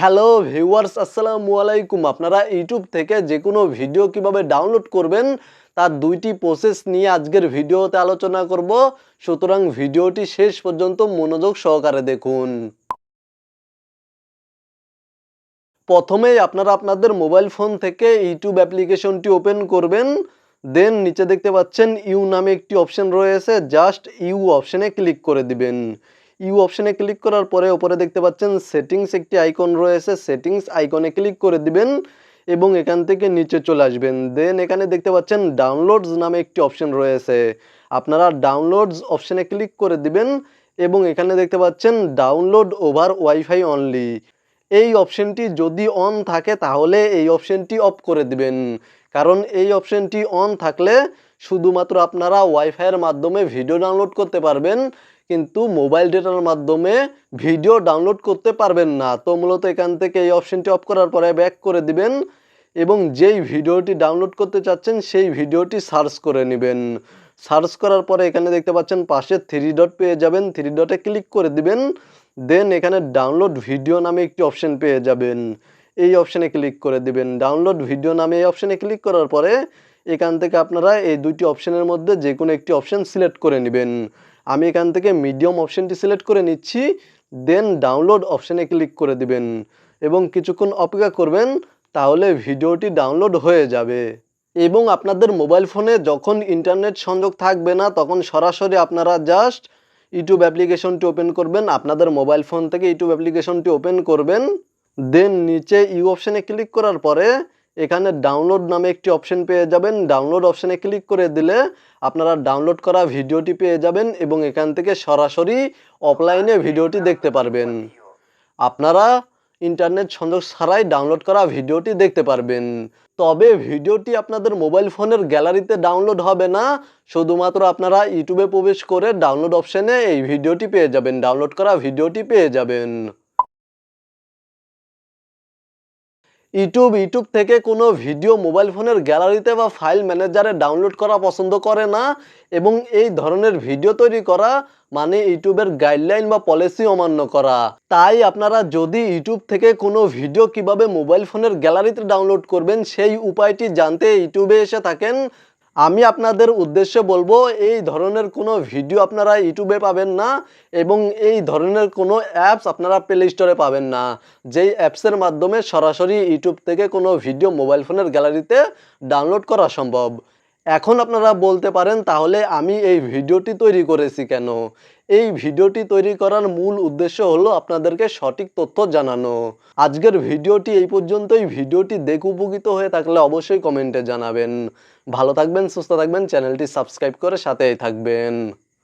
Hello viewers, আসসালামু আলাইকুম। আপনারা ইউটিউব থেকে যে কোনো ভিডিও কীভাবে ডাউনলোড করবেন, তার দুইটি প্রসেস নিয়ে আজকের ভিডিওতে আলোচনা করব। সুতরাং ভিডিওটি শেষ পর্যন্ত মনোযোগ সহকারে দেখুন। প্রথমেই আপনারা আপনাদের মোবাইল ফোন থেকে ইউটিউব অ্যাপ্লিকেশনটি ওপেন করবেন। দেন নিচে দেখতে পাচ্ছেন ইউ নামে একটি অপশন রয়েছে, জাস্ট ইউ অপশনে ক্লিক করে দিবেন। ইউ অপশনে ক্লিক করার পরে ওপরে দেখতে পাচ্ছেন সেটিংস একটি আইকন রয়েছে সেটিংস আইকনে ক্লিক করে দিবেন এবং এখান থেকে নিচে চলে আসবেন। দেন এখানে দেখতে পাচ্ছেন ডাউনলোডস নামে একটি অপশন রয়েছে। আপনারা ডাউনলোডস অপশনে ক্লিক করে দিবেন এবং এখানে দেখতে পাচ্ছেন ডাউনলোড ওভার ওয়াইফাই অনলি এই অপশনটি যদি অন থাকে তাহলে এই অপশনটি অফ করে দিবেন। কারণ এই অপশনটি অন থাকলে শুধুমাত্র আপনারা ওয়াইফাইয়ের মাধ্যমে ভিডিও ডাউনলোড করতে পারবেন। কিন্তু মোবাইল ডেটার মাধ্যমে ভিডিও ডাউনলোড করতে পারবেন না। তো মূলত এখান থেকে এই অপশনটি অফ করার পরে ব্যাক করে দিবেন এবং যেই ভিডিওটি ডাউনলোড করতে চাচ্ছেন সেই ভিডিওটি সার্চ করে নেবেন। সার্চ করার পরে এখানে দেখতে পাচ্ছেন পাশে থ্রি ডট পেয়ে যাবেন। থ্রি ডটে ক্লিক করে দিবেন। দেন এখানে ডাউনলোড ভিডিও নামে একটি অপশন পেয়ে যাবেন। এই অপশানে ক্লিক করে দিবেন। ডাউনলোড ভিডিও নামে এই অপশানে ক্লিক করার পরে এখান থেকে আপনারা এই দুইটি অপশনের মধ্যে যে কোনো একটি অপশন সিলেক্ট করে নেবেন। আমি এখান থেকে মিডিয়াম অপশনটি সিলেক্ট করে নিচ্ছি দেন ডাউনলোড অপশানে ক্লিক করে দিবেন এবং কিছুক্ষণ অপেক্ষা করবেন, তাহলে ভিডিওটি ডাউনলোড হয়ে যাবে। এবং আপনাদের মোবাইল ফোনে যখন ইন্টারনেট সংযোগ থাকবে না, তখন সরাসরি আপনারা জাস্ট ইউটিউব অ্যাপ্লিকেশনটি ওপেন করবেন, আপনাদের মোবাইল ফোন থেকে ইউটিউব অ্যাপ্লিকেশনটি ওপেন করবেন দেন নিচে ইউ অপশানে ক্লিক করার পরে, এখানে ডাউনলোড নামে একটি অপশন পেয়ে যাবেন ডাউনলোড অপশানে ক্লিক করে দিলে আপনারা ডাউনলোড করা ভিডিওটি পেয়ে যাবেন এবং এখান থেকে সরাসরি অফলাইনে ভিডিওটি দেখতে পারবেন। আপনারা ইন্টারনেট সংযোগ ছাড়াই ডাউনলোড করা ভিডিওটি দেখতে পারবেন। তবে ভিডিওটি আপনাদের মোবাইল ফোনের গ্যালারিতে ডাউনলোড হবে না, শুধুমাত্র আপনারা ইউটিউবে প্রবেশ করে ডাউনলোড অপশানে এই ভিডিওটি পেয়ে যাবেন ডাউনলোড করা ভিডিওটি পেয়ে যাবেন। ইউটিউব ইউটিউব থেকে কোনো ভিডিও মোবাইল ফোনের গ্যালারিতে বা ফাইল ম্যানেজারে ডাউনলোড করা পছন্দ করে না এবং এই ধরনের ভিডিও তৈরি করা মানে ইউটিউবের গাইডলাইন বা পলিসি অমান্য করা। তাই আপনারা যদি ইউটিউব থেকে কোনো ভিডিও কীভাবে মোবাইল ফোনের গ্যালারিতে ডাউনলোড করবেন, সেই উপায়টি জানতে ইউটিউবে এসে থাকেন। আমি আপনাদের উদ্দেশ্যে বলব, এই ধরনের কোনো ভিডিও আপনারা ইউটিউবে পাবেন না এবং এই ধরনের কোনো অ্যাপস আপনারা প্লে স্টোরে পাবেন না। যেই অ্যাপসের মাধ্যমে সরাসরি ইউটিউব থেকে কোনো ভিডিও মোবাইল ফোনের গ্যালারিতে ডাউনলোড করা সম্ভব। এখন আপনারা বলতে পারেন, তাহলে আমি এই ভিডিওটি তৈরি করেছি কেন? এই ভিডিওটি তৈরি করার মূল উদ্দেশ্য হলো আপনাদেরকে সঠিক তথ্য জানানো। আজকের ভিডিওটি এই পর্যন্তই। ভিডিওটি দেখে উপকৃত হয়ে থাকলে অবশ্যই কমেন্টে জানাবেন। ভালো থাকবেন, সুস্থ থাকবেন, চ্যানেলটি সাবস্ক্রাইব করে সাথেই থাকবেন।